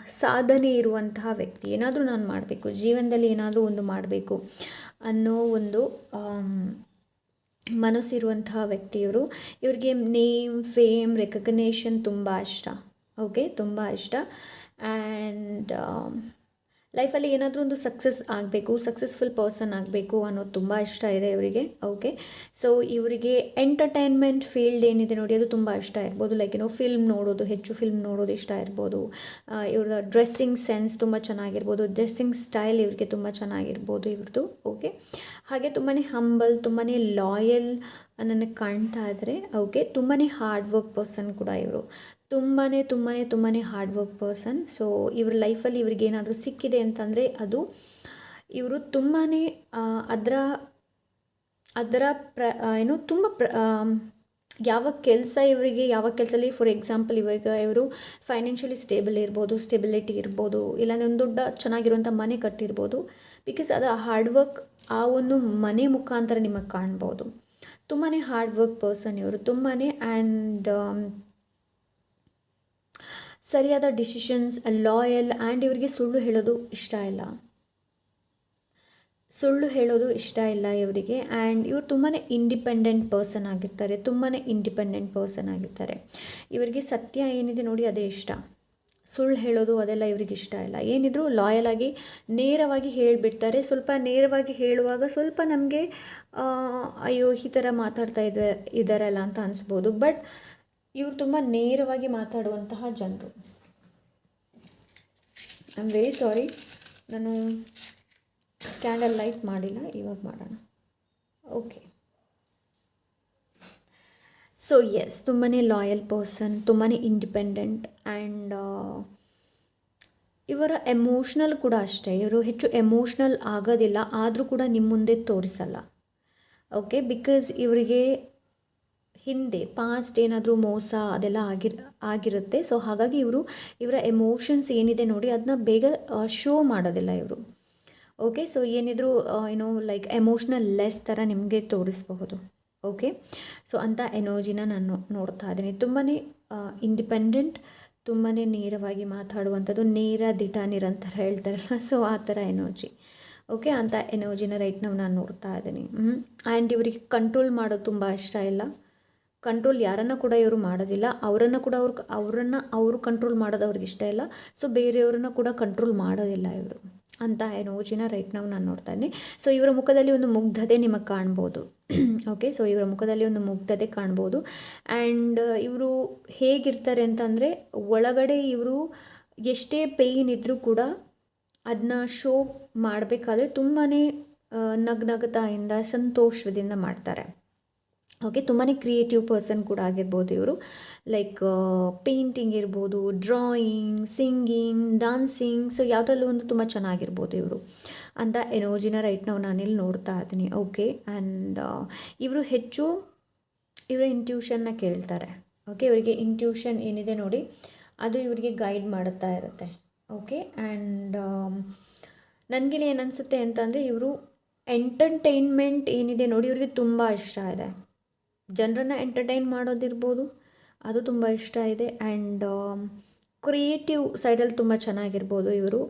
ಸಾಧನೆ ಇರುವಂತಹ ವ್ಯಕ್ತಿ. ಏನಾದರೂ ನಾನು ಮಾಡಬೇಕು. ಜೀವನದಲ್ಲಿ ಏನಾದರೂ ಒಂದು ಮಾಡಬೇಕು ಅನ್ನೋ ಒಂದು ಮನಸ್ಸಿರುವಂತಹ ವ್ಯಕ್ತಿಯವರು ಇವ್ರಿಗೆ ನೇಮ್ ಫೇಮ್ ರೆಕಗ್ನೇಷನ್ ತುಂಬ ಇಷ್ಟ. ಓಕೆ ತುಂಬ ಇಷ್ಟ. ಆ್ಯಂಡ್ ಲೈಫಲ್ಲಿ ಏನಾದರೂ ಒಂದು ಸಕ್ಸಸ್ ಆಗಬೇಕು ಸಕ್ಸಸ್ಫುಲ್ ಪರ್ಸನ್ ಆಗಬೇಕು ಅನ್ನೋದು ತುಂಬ ಇಷ್ಟ ಇದೆ ಇವರಿಗೆ. ಓಕೆ ಸೊ ಇವರಿಗೆ ಎಂಟರ್ಟೈನ್ಮೆಂಟ್ ಫೀಲ್ಡ್ ಏನಿದೆ ನೋಡಿ, ಅದು ತುಂಬ ಇಷ್ಟ ಇರ್ಬೋದು. ಲೈಕ್ ಏನೋ ಫಿಲ್ಮ್ ನೋಡೋದು, ಹೆಚ್ಚು ಫಿಲ್ಮ್ ನೋಡೋದು ಇಷ್ಟ ಇರ್ಬೋದು. ಇವ್ರ ಡ್ರೆಸ್ಸಿಂಗ್ ಸೆನ್ಸ್ ತುಂಬ ಚೆನ್ನಾಗಿರ್ಬೋದು. ಡ್ರೆಸ್ಸಿಂಗ್ ಸ್ಟೈಲ್ ಇವ್ರಿಗೆ ತುಂಬ ಚೆನ್ನಾಗಿರ್ಬೋದು ಇವ್ರದ್ದು. ಓಕೆ ಹಾಗೆ ತುಂಬಾ ಹಂಬಲ್ ತುಂಬಾ ಲಾಯಲ್ ನನಗೆ ಕಾಣ್ತಾ ಇದ್ದಾರೆ ಓಕೆ ತುಂಬಾ ಹಾರ್ಡ್ ವರ್ಕ್ ಪರ್ಸನ್ ಕೂಡ ಇವರು. ತುಂಬಾ ತುಂಬಾ ತುಂಬಾ ಹಾರ್ಡ್ ವರ್ಕ್ ಪರ್ಸನ್ ಸೊ ಇವ್ರ ಲೈಫಲ್ಲಿ ಇವ್ರಿಗೆ ಏನಾದರೂ ಸಿಕ್ಕಿದೆ ಅಂತಂದರೆ ಅದು ಇವರು ತುಂಬಾ ಅದರ ಅದರ ಪ್ರ ಏನು ತುಂಬ ಪ್ರ ಯಾವ ಕೆಲಸ ಇವರಿಗೆ, ಯಾವ ಕೆಲಸದಲ್ಲಿ ಫಾರ್ ಎಕ್ಸಾಂಪಲ್ ಇವಾಗ ಇವರು ಫೈನಾನ್ಷಿಯಲಿ ಸ್ಟೇಬಲ್ ಇರ್ಬೋದು ಸ್ಟೆಬಿಲಿಟಿ ಇರ್ಬೋದು, ಇಲ್ಲಾಂದರೆ ಒಂದು ದೊಡ್ಡ ಚೆನ್ನಾಗಿರುವಂಥ ಮನೆ ಕಟ್ಟಿರ್ಬೋದು. ಬಿಕಾಸ್ ಅದು ಹಾರ್ಡ್ ವರ್ಕ್ ಆ ಒಂದು ಮನೆ ಮುಖಾಂತರ ನಿಮಗೆ ಕಾಣ್ಬೋದು. ತುಂಬಾ ಹಾರ್ಡ್ ವರ್ಕ್ ಪರ್ಸನ್ ಇವರು ತುಂಬಾ ಆ್ಯಂಡ್ ಸರಿಯಾದ ಡಿಸಿಷನ್ಸ್ ಲಾಯಲ್ ಆ್ಯಂಡ್ ಇವರಿಗೆ ಸುಳ್ಳು ಹೇಳೋದು ಇಷ್ಟ ಇಲ್ಲ. ಸುಳ್ಳು ಹೇಳೋದು ಇಷ್ಟ ಇಲ್ಲ ಇವರಿಗೆ. ಆ್ಯಂಡ್ ಇವರು ತುಂಬಾ ಇಂಡಿಪೆಂಡೆಂಟ್ ಪರ್ಸನ್ ಆಗಿರ್ತಾರೆ ತುಂಬಾ ಇಂಡಿಪೆಂಡೆಂಟ್ ಪರ್ಸನ್ ಆಗಿರ್ತಾರೆ. ಇವರಿಗೆ ಸತ್ಯ ಏನಿದೆ ನೋಡಿ ಅದೇ ಇಷ್ಟ. ಸುಳ್ಳು ಹೇಳೋದು ಅದೆಲ್ಲ ಇವ್ರಿಗೆ ಇಷ್ಟ ಇಲ್ಲ. ಏನಿದ್ರು ಲಾಯಲ್ ಆಗಿ, ನೇರವಾಗಿ ಹೇಳಿಬಿಡ್ತಾರೆ. ಸ್ವಲ್ಪ ನೇರವಾಗಿ ಹೇಳುವಾಗ ಸ್ವಲ್ಪ ನಮಗೆ ಅಯ್ಯೋ, ಈ ಥರ ಮಾತಾಡ್ತಾ ಇದ್ದ ಇದ್ದಾರಲ್ಲ ಅಂತ ಅನಿಸ್ಬೋದು. ಬಟ್ ಇವರು ತುಂಬ ನೇರವಾಗಿ ಮಾತಾಡುವಂತಹ ಜನರು. ಐ ಆಮ್ ವೆರಿ ಸಾರಿ ನಾನು ಕ್ಯಾಂಡಲ್ ಲೈಟ್ ಮಾಡಿಲ್ಲ, ಇವಾಗ ಮಾಡೋಣ. ಓಕೆ ಸೊ ಎಸ್ ತುಂಬಾ ಲಾಯಲ್ ಪರ್ಸನ್ ತುಂಬಾ ಇಂಡಿಪೆಂಡೆಂಟ್ ಆ್ಯಂಡ್ ಇವರ ಎಮೋಷ್ನಲ್ ಕೂಡ ಅಷ್ಟೇ. ಇವರು ಹೆಚ್ಚು ಎಮೋಷ್ನಲ್ ಆಗೋದಿಲ್ಲ, ಆದರೂ ಕೂಡ ನಿಮ್ಮ ಮುಂದೆ ತೋರಿಸಲ್ಲ. ಓಕೆ ಬಿಕಾಸ್ ಇವರಿಗೆ ಹಿಂದೆ ಪಾಸ್ಟ್ ಏನಾದರೂ ಮೋಸ ಅದೆಲ್ಲ ಆಗಿರ್, ಆಗಿರುತ್ತೆ. ಸೊ ಹಾಗಾಗಿ ಇವರು, ಇವರ ಎಮೋಷನ್ಸ್ ಏನಿದೆ ನೋಡಿ ಅದನ್ನ ಬೇಗ ಶೋ ಮಾಡೋದಿಲ್ಲ ಇವರು. ಓಕೆ ಸೊ ಏನಿದ್ರು ಏನೋ ಲೈಕ್ ಎಮೋಷ್ನಲ್ ಲೆಸ್ ಥರ ನಿಮಗೆ ತೋರಿಸಬಹುದು. ಓಕೆ ಸೊ ಅಂಥ ಎನರ್ಜಿನ ನಾನು ನೋಡ್ತಾ ಇದ್ದೀನಿ. ತುಂಬಾ ಇಂಡಿಪೆಂಡೆಂಟ್ ತುಂಬಾ ನೇರವಾಗಿ ಮಾತಾಡುವಂಥದ್ದು ನೇರ ದಿಟ ನಿರಂತರ ಹೇಳ್ತಾರಲ್ಲ ಸೊ ಆ ಥರ ಎನರ್ಜಿ ಓಕೆ ಅಂಥ ಎನರ್ಜಿನ ರೈಟ್ ನಾವು ನಾನು ನೋಡ್ತಾ ಇದ್ದೀನಿ. ಆ್ಯಂಡ್ ಇವರಿಗೆ ಕಂಟ್ರೋಲ್ ಮಾಡೋದು ತುಂಬ ಇಷ್ಟ ಇಲ್ಲ. ಕಂಟ್ರೋಲ್ ಯಾರನ್ನು ಕೂಡ ಇವರು ಮಾಡೋದಿಲ್ಲ. ಅವರನ್ನು ಕೂಡ ಅವ್ರು ಅವರನ್ನು ಅವರು ಕಂಟ್ರೋಲ್ ಮಾಡೋದು ಅವ್ರಿಗೆ ಇಷ್ಟ ಇಲ್ಲ. ಸೊ ಬೇರೆಯವ್ರನ್ನ ಕೂಡ ಕಂಟ್ರೋಲ್ ಮಾಡೋದಿಲ್ಲ ಇವರು. ಅಂತ ಎನರ್ಜಿನ ರೈಟ್ ನಾವು ನಾನು ನೋಡ್ತಾ ಇದ್ದೀನಿ. ಸೊ ಇವರ ಮುಖದಲ್ಲಿ ಒಂದು ಮುಗ್ಧತೆ ನಿಮಗೆ ಕಾಣ್ಬೋದು. ಓಕೆ ಸೊ ಇವರ ಮುಖದಲ್ಲಿ ಒಂದು ಮುಗ್ಧತೆ ಕಾಣ್ಬೋದು. ಆ್ಯಂಡ್ ಇವರು ಹೇಗಿರ್ತಾರೆ ಅಂತಂದರೆ, ಒಳಗಡೆ ಇವರು ಎಷ್ಟೇ ಪೇಯ್ನ್ ಇದ್ದರೂ ಕೂಡ ಅದನ್ನ ಶೋ ಮಾಡಬೇಕಾದ್ರೆ ತುಂಬಾ ನಗ್ನಗತಾಯಿಂದ ಸಂತೋಷದಿಂದ ಮಾಡ್ತಾರೆ. ಓಕೆ ತುಂಬಾ ಕ್ರಿಯೇಟಿವ್ ಪರ್ಸನ್ ಕೂಡ ಆಗಿರ್ಬೋದು ಇವರು. ಲೈಕ್ ಪೇಂಟಿಂಗ್ ಇರ್ಬೋದು ಡ್ರಾಯಿಂಗ್ ಸಿಂಗಿಂಗ್ ಡಾನ್ಸಿಂಗ್ ಸೊ ಯಾವುದ್ರಲ್ಲೂ ಒಂದು ತುಂಬ ಚೆನ್ನಾಗಿರ್ಬೋದು ಇವರು. ಅಂತ ಎನರ್ಜಿನ ರೈಟ್ ನಾವು ನಾನಿಲ್ಲಿ ನೋಡ್ತಾ ಇದ್ದೀನಿ. ಓಕೆ ಆ್ಯಂಡ್ ಇವರು ಹೆಚ್ಚು ಇವರ ಇಂಟ್ಯೂಷನ್ನ ಕೇಳ್ತಾರೆ. ಓಕೆ ಇವರಿಗೆ ಇಂಟ್ಯೂಷನ್ ಏನಿದೆ ನೋಡಿ, ಅದು ಇವರಿಗೆ ಗೈಡ್ ಮಾಡುತ್ತಾ ಇರುತ್ತೆ. ಓಕೆ ಆ್ಯಂಡ್ ನನಗಿಲ್ಲಿ ಏನು ಅನಿಸುತ್ತೆ ಅಂತಂದರೆ ಇವರು ಎಂಟರ್ಟೈನ್ಮೆಂಟ್ ಏನಿದೆ ನೋಡಿ, ಇವರಿಗೆ ತುಂಬ ಇಷ್ಟ ಇದೆ. ಜನರನ್ನು ಎಂಟರ್ಟೈನ್ ಮಾಡೋದಿರ್ಬೋದು. ಅದು ತುಂಬ ಇಷ್ಟ ಇದೆ. ಆ್ಯಂಡ್ ಕ್ರಿಯೇಟಿವ್ ಸೈಡಲ್ಲಿ ತುಂಬ ಚೆನ್ನಾಗಿರ್ಬೋದು ಇವರು.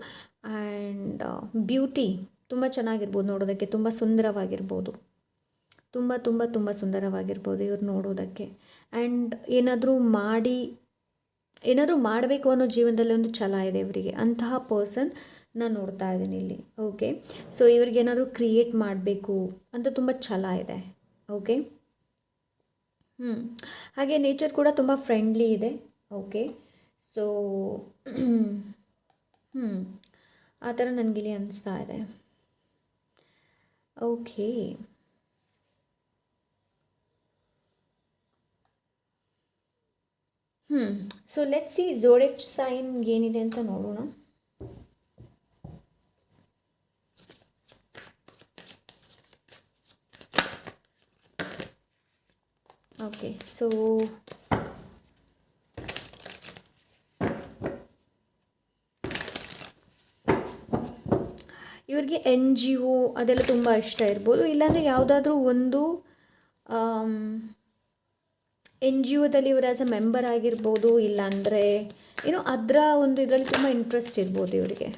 ಆ್ಯಂಡ್ ಬ್ಯೂಟಿ ತುಂಬ ಚೆನ್ನಾಗಿರ್ಬೋದು ನೋಡೋದಕ್ಕೆ. ತುಂಬ ಸುಂದರವಾಗಿರ್ಬೋದು. ತುಂಬ ತುಂಬ ತುಂಬ ಸುಂದರವಾಗಿರ್ಬೋದು ಇವ್ರು ನೋಡೋದಕ್ಕೆ. ಆ್ಯಂಡ್ ಏನಾದರೂ ಮಾಡಿ, ಏನಾದರೂ ಮಾಡಬೇಕು ಅನ್ನೋ ಜೀವನದಲ್ಲಿ ಒಂದು ಛಲ ಇದೆ ಇವರಿಗೆ. ಅಂತಹ ಪರ್ಸನ್ ನಾನು ನೋಡ್ತಾ ಇದ್ದೀನಿ ಇಲ್ಲಿ. ಓಕೆ ಸೊ ಇವ್ರಿಗೆ ಏನಾದರೂ ಕ್ರಿಯೇಟ್ ಮಾಡಬೇಕು ಅಂತ ತುಂಬ ಛಲ ಇದೆ. ಓಕೆ ಹ್ಞೂ ಹಾಗೆ ನೇಚರ್ ಕೂಡ ತುಂಬ ಫ್ರೆಂಡ್ಲಿ ಇದೆ. ಓಕೆ ಸೊ ಹ್ಞೂ ಆ ಥರ ನನಗಿಲ್ಲಿ ಅನಿಸ್ತಾ ಇದೆ. Okay hmm so let see zodiac sign ಏನಿದೆ ಅಂತ ನೋಡೋಣ. ಓಕೆ ಸೊ ಇವ್ರಿಗೆ ಎನ್ ಜಿ ಒ ಅದೆಲ್ಲ ತುಂಬ ಇಷ್ಟ ಇರ್ಬೋದು. ಇಲ್ಲಾಂದರೆ ಯಾವುದಾದ್ರೂ ಒಂದು ಎನ್ ಜಿ ಒದಲ್ಲಿ ಇವರು ಆ್ಯಸ್ ಅ ಮೆಂಬರ್ ಆಗಿರ್ಬೋದು, ಇಲ್ಲಾಂದರೆ, ಏನೋ ಅದರ ಒಂದು ಇದರಲ್ಲಿ ತುಂಬ ಇಂಟ್ರೆಸ್ಟ್ ಇರ್ಬೋದು ಇವರಿಗೆ.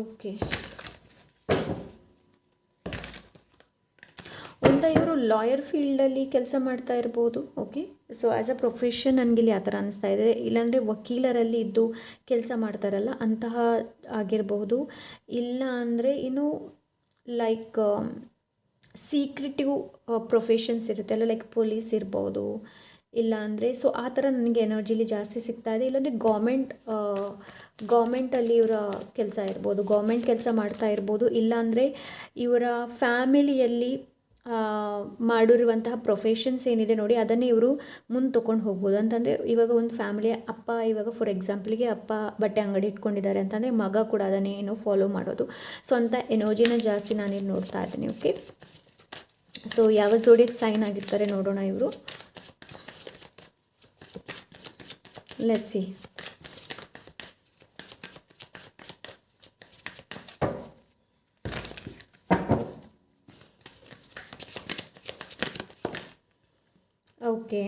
ಓಕೆ. ಅಂತ ಇವರು ಲಾಯರ್ ಫೀಲ್ಡಲ್ಲಿ ಕೆಲಸ ಮಾಡ್ತಾ ಇರ್ಬೋದು, okay? So as a profession ನನಗಿಲ್ಲಿ ಆ ಥರ ಅನಿಸ್ತಾ ಇದೆ. ಇಲ್ಲಾಂದರೆ ವಕೀಲರಲ್ಲಿ ಇದ್ದು ಕೆಲಸ ಮಾಡ್ತಾರಲ್ಲ, ಅಂತಹ ಆಗಿರಬಹುದು ಇಲ್ಲ ಅಂದರೆ ಇನ್ನು ಲೈಕ್ ಸೀಕ್ರೆಟಿವ್ ಪ್ರೊಫೆಷನ್ಸ್ ಇರುತ್ತೆ ಅಲ್ಲ ಲೈಕ್ ಪೊಲೀಸ್ ಇರ್ಬೋದು ಇಲ್ಲ ಅಂದರೆ ಸೊ ಆ ಥರ ನನಗೆ ಎನರ್ಜಿಲಿ ಜಾಸ್ತಿ ಸಿಗ್ತಾ ಇದೆ. ಇಲ್ಲಾಂದರೆ ಗೌರ್ಮೆಂಟ್ ಗೌರ್ಮೆಂಟಲ್ಲಿ ಇವರ ಕೆಲಸ ಇರ್ಬೋದು ಗೌರ್ಮೆಂಟ್ ಕೆಲಸ ಮಾಡ್ತಾ ಇರ್ಬೋದು. ಇಲ್ಲಾಂದರೆ ಇವರ ಫ್ಯಾಮಿಲಿಯಲ್ಲಿ ಮಾಡಿರುವಂತಹ ಪ್ರೊಫೆಷನ್ಸ್ ಏನಿದೆ ನೋಡಿ, ಅದನ್ನೇ ಇವರು ಮುಂದೆ ತೊಗೊಂಡು ಹೋಗ್ಬೋದು. ಅಂತಂದರೆ ಇವಾಗ ಒಂದು ಫ್ಯಾಮಿಲಿ ಅಪ್ಪ ಇವಾಗ ಫಾರ್ ಎಕ್ಸಾಂಪಲ್ಗೆ ಅಪ್ಪ ಬಟ್ಟೆ ಅಂಗಡಿ ಇಟ್ಕೊಂಡಿದ್ದಾರೆ ಅಂತಂದರೆ ಮಗ ಕೂಡ ಅದನ್ನೇ ಏನೋ ಫಾಲೋ ಮಾಡೋದು. ಸೊ ಅಂಥ ಎನರ್ಜಿನ ಜಾಸ್ತಿ ನಾನಿಲ್ಲಿ ನೋಡ್ತಾ ಇದ್ದೀನಿ ಓಕೆ ಸೊ ಯಾವ ಜೋಡಿಗೆ ಸೈನ್ ಆಗಿರ್ತಾರೆ ನೋಡೋಣ ಇವರು. Let see okay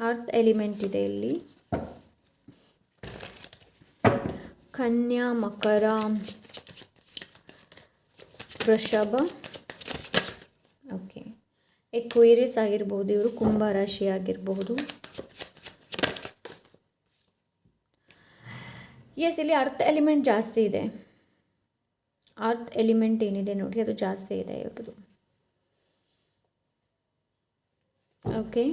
earth element ಇದೆ ಇಲ್ಲಿ ಕನ್ಯಾ ಮಕರ. ವೃಷಭ ಓಕೆ ಎಕ್ವೈರಿಯಸ್ ಆಗಿರ್ಬೋದು, ಇವರು ಕುಂಭ ರಾಶಿ ಆಗಿರಬಹುದು ಎಸ್ ಇಲ್ಲಿ ಅರ್ತ್ ಎಲಿಮೆಂಟ್ ಜಾಸ್ತಿ ಇದೆ. ಅರ್ತ್ ಎಲಿಮೆಂಟ್ ಏನಿದೆ ನೋಡಿ, ಅದು ಜಾಸ್ತಿ ಇದೆ ಇವ್ರದ್ದು. ಓಕೆ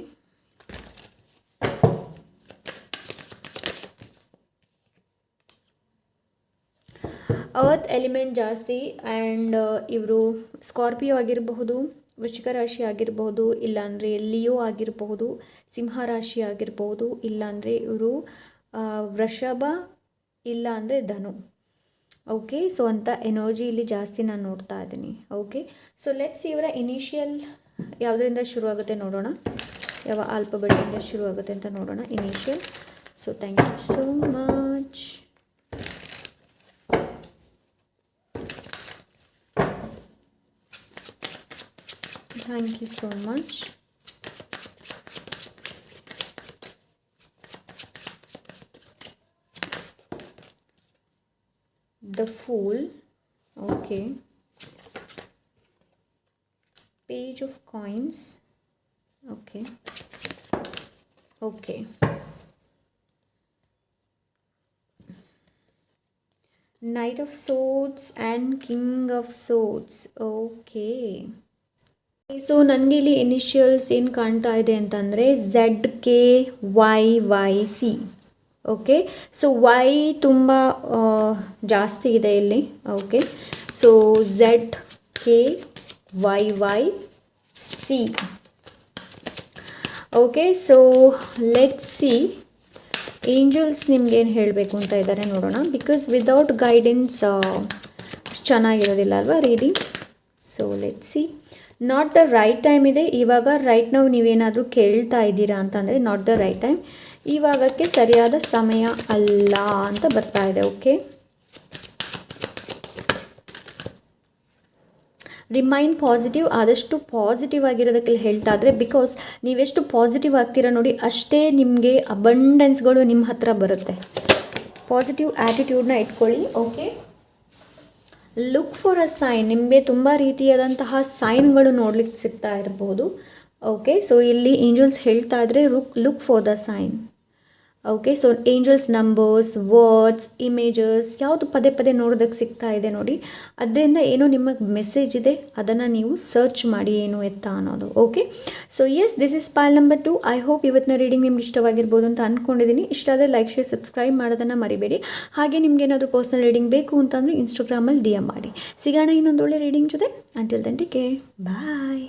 ಅರ್ತ್ ಎಲಿಮೆಂಟ್ ಜಾಸ್ತಿ ಆ್ಯಂಡ್ ಇವರು ಸ್ಕಾರ್ಪಿಯೋ ಆಗಿರಬಹುದು, ವೃಶ್ಚಿಕ ರಾಶಿ ಆಗಿರಬಹುದು, ಇಲ್ಲಾಂದರೆ ಲಿಯೋ ಆಗಿರಬಹುದು, ಸಿಂಹ ರಾಶಿ ಆಗಿರಬಹುದು, ಇಲ್ಲಾಂದರೆ ಇವರು ವೃಷಭ ಇಲ್ಲ ಅಂದರೆ ಧನು. ಓಕೆ ಸೊ ಅಂತ ಎನರ್ಜಿ ಇಲ್ಲಿ ಜಾಸ್ತಿ ನಾನು ನೋಡ್ತಾ ಇದ್ದೀನಿ. ಓಕೆ ಸೊ ಲೆಟ್ಸ್ ಇವರ ಇನಿಷಿಯಲ್ ಯಾವುದರಿಂದ ಶುರುವಾಗುತ್ತೆ ನೋಡೋಣ. ಯಾವ ಆಲ್ಫಬೆಟಿಂದ ಶುರುವಾಗುತ್ತೆ ಅಂತ ನೋಡೋಣ. Initial so thank you so much Thank you so much. The Fool. Okay. Page of Coins. Okay. Okay. Knight of Swords and King of Swords. Okay. So ನನಗೆ ಇಲ್ಲಿ ಇನಿಷಿಯಲ್ಸ್ ಏನು ಕಾಣ್ತಾ ಇದೆ ಅಂತಂದರೆ Z K Y Y C okay so Y ತುಂಬ ಜಾಸ್ತಿ ಇದೆ ಇಲ್ಲಿ. Okay so Z K Y Y C okay so let see angels ನಿಮ್ಗೇನು ಹೇಳಬೇಕು ಅಂತ ಇದ್ದಾರೆ ನೋಡೋಣ. ಬಿಕಾಸ್ ವಿದೌಟ್ ಗೈಡೆನ್ಸ್ ಚೆನ್ನಾಗಿರೋದಿಲ್ಲ ಅಲ್ವಾ reading so let see not the right time ಇದೆ. ಇವಾಗ ರೈಟ್ ನಾವು ನೀವೇನಾದರೂ ಕೇಳ್ತಾ ಇದ್ದೀರಾ ಅಂತಂದರೆ ನಾಟ್ ದ ರೈಟ್ ಟೈಮ್ ಇವಾಗಕ್ಕೆ ಸರಿಯಾದ ಸಮಯ ಅಲ್ಲ ಅಂತ ಬರ್ತಾ ಇದೆ ಓಕೆ ರಿಮೈನ್ ಪಾಸಿಟಿವ್ ಆದಷ್ಟು ಪಾಸಿಟಿವ್ ಆಗಿರೋದಕ್ಕೆಲ್ಲ ಹೇಳ್ತಾ ಇದ್ರೆ ಬಿಕಾಸ್ ನೀವೆಷ್ಟು ಪಾಸಿಟಿವ್ ಆಗ್ತೀರಾ ನೋಡಿ, ಅಷ್ಟೇ ನಿಮಗೆ ಅಬಂಡೆನ್ಸ್ಗಳು ನಿಮ್ಮ ಹತ್ರ ಬರುತ್ತೆ. ಪಾಸಿಟಿವ್ ಆ್ಯಟಿಟ್ಯೂಡ್ನ ಇಟ್ಕೊಳ್ಳಿ okay look for a sign ನಿಮಗೆ ತುಂಬ ರೀತಿಯಾದಂತಹ ಸೈನ್ಗಳು ನೋಡ್ಲಿಕ್ಕೆ ಸಿಗ್ತಾ ಇರ್ಬೋದು. ಓಕೆ ಸೊ ಇಲ್ಲಿ ಏಂಜಲ್ಸ್ ಹೇಳ್ತಾ ಇದ್ರೆ look look for the sign okay so angels numbers words images ಯಾವುದು ಪದೇ ಪದೇ ನೋಡೋದಕ್ಕೆ ಸಿಗ್ತಾ ಇದೆ ನೋಡಿ. ಅದರಿಂದ ಏನೋ ನಿಮಗೆ ಮೆಸೇಜ್ ಇದೆ, ಅದನ್ನು ನೀವು ಸರ್ಚ್ ಮಾಡಿ ಏನು ಎತ್ತ ಅನ್ನೋದು. Okay so yes this is pile number two I hope ಇವತ್ತಿನ ರೀಡಿಂಗ್ ನಿಮ್ಗೆ ಇಷ್ಟವಾಗಿರ್ಬೋದು ಅಂತ ಅಂದ್ಕೊಂಡಿದ್ದೀನಿ ಇಷ್ಟ ಆದರೆ ಲೈಕ್ ಶೇರ್ ಸಬ್ಸ್ಕ್ರೈಬ್ ಮಾಡೋದನ್ನು ಮರಿಬೇಡಿ. ಹಾಗೆ ನಿಮ್ಗೆ ಏನಾದರೂ ಪರ್ಸನಲ್ ರೀಡಿಂಗ್ ಬೇಕು ಅಂತಂದರೆ ಇನ್ಸ್ಟಾಗ್ರಾಮಲ್ಲಿ ಡಿ ಎಂ ಮಾಡಿ. ಸಿಗೋಣ ಇನ್ನೊಂದು ಒಳ್ಳೆ ರೀಡಿಂಗ್ ಜೊತೆ. ಅಂಟಿಲ್ ದೆನ್ ಟೇಕ್ ಬಾಯ್